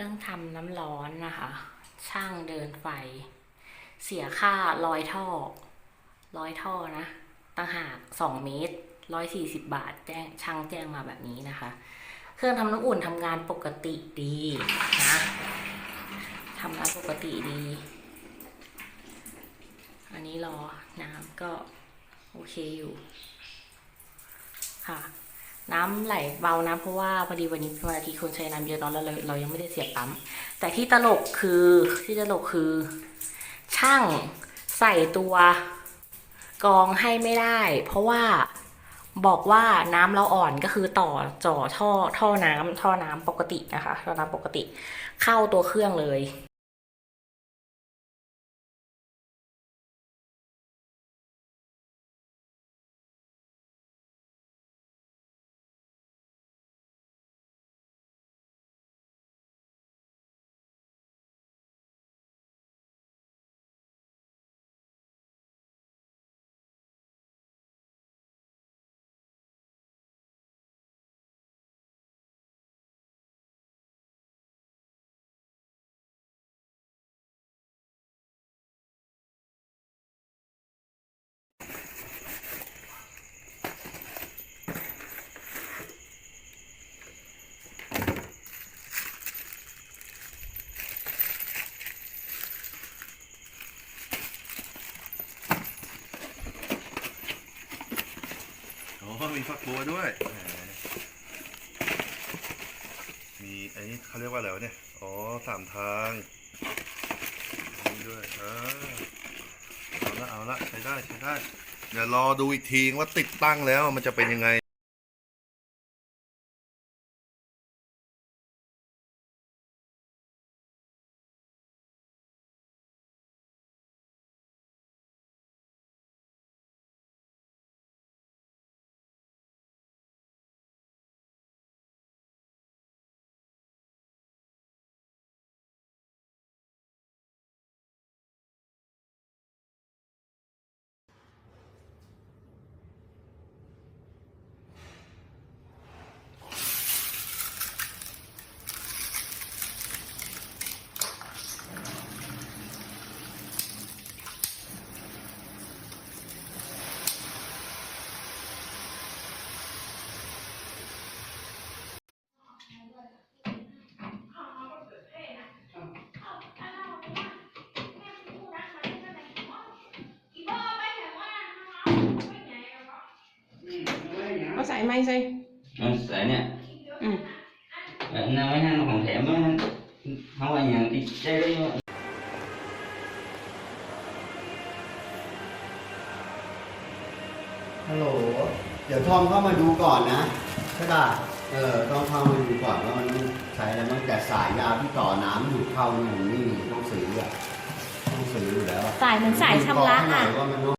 ครื่องทำน้ำร้อนนะคะ ช่างเดินไฟ เสียค่าร้อยท่อร้อยท่อนะต่างหากสองเมตรร้อยสี่สิบบาทแจ้งช่างแจ้งมาแบบนี้นะคะ เครื่องทำน้ำอุ่นทำงานปกติดีนะทำงานปกติดี อันนี้รอน้ำก็โอเคอยู่ค่ะ น้ำไหลเบานะเพราะว่าพอดีวันนี้เป็นวันอาทิตย์คนใช้น้ำเยอะเนอะแล้วเราเรายังไม่ได้เสียบปั๊มแต่ที่ตลกคือที่ตลกคือ ช่างใส่ตัวกรองให้ไม่ได้ เพราะว่าบอกว่าน้ำเราอ่อนก็คือต่อจ่อท่อท่อน้ำท่อน้ำปกตินะคะท่อน้ำปกติ เข้าตัวเครื่องเลย ก็มีฟักบัวด้วยมมีอันนี้เขาเรียกว่าอะไรวะเนี่ย อ๋อสามทางนี่ด้วยอ่าเอาละเอาละใช้ได้ใช้ได้ เดี๋ยวรอดูอีกทีว่าติดตั้งแล้วมันจะเป็นยังไง เอาใส่ไม้ใส่ nó sẽ nè อืม nó mấy hắn còn thèm á không ai nhận thì chơi đấy ฮัลโหล เดี๋ยวทอมเข้ามาดูก่อนนะใช่ป่ะ เออต้องเข้ามาดูก่อนว่ามันต้องใช้อะไรบ้างแต่สายยาวที่ต่อน้ำอยู่เข้าเนี่ยมันไม่มีต้องซื้ออะต้องซื้ออยู่แล้วอะสายเหมือนสายชำระดู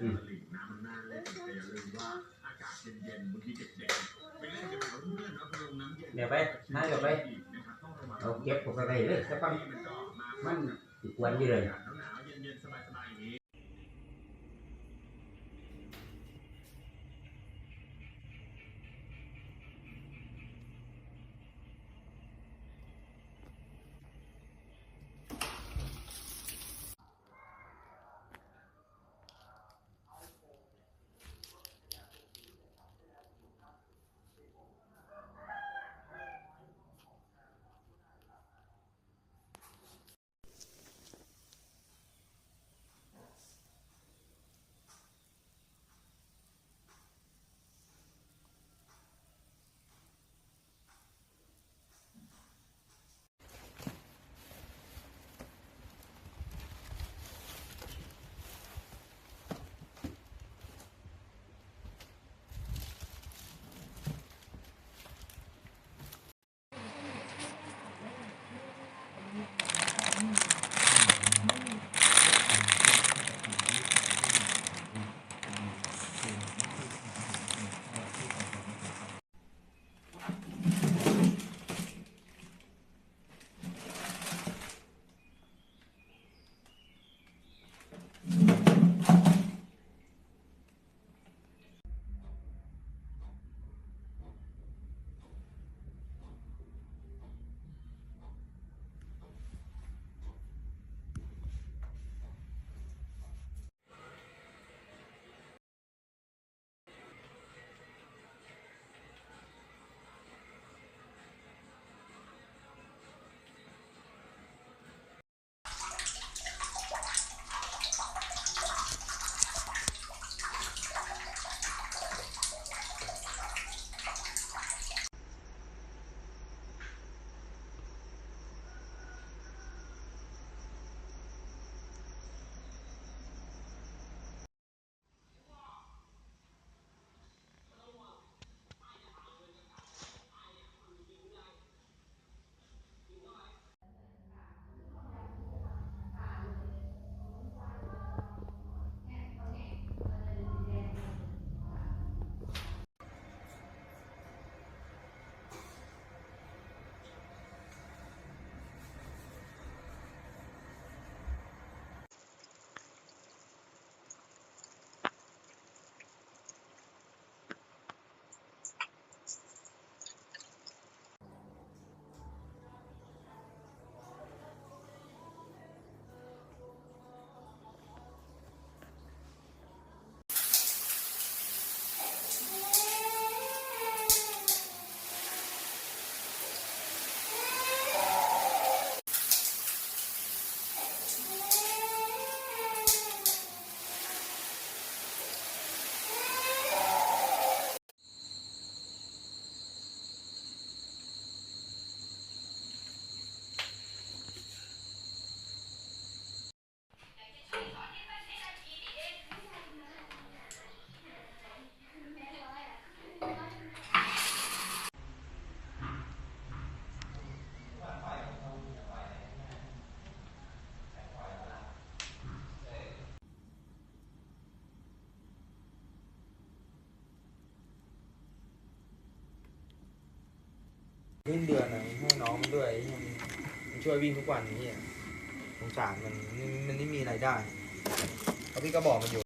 ก่นน่าเล่น่อะยว่ามันต้งอืมเดี๋ยวไปน้าเดี๋ยวไปเอาเก็บผมไปไปเลยสักวันมันติดวันอยู่เลยขึ้นเดือนอะให้น้องมันด้วยมันช่วยวิ่งทุกวันนี้สงสารมันมันมันไม่มีรายได้เพราะพี่ก็บอกมันอยู่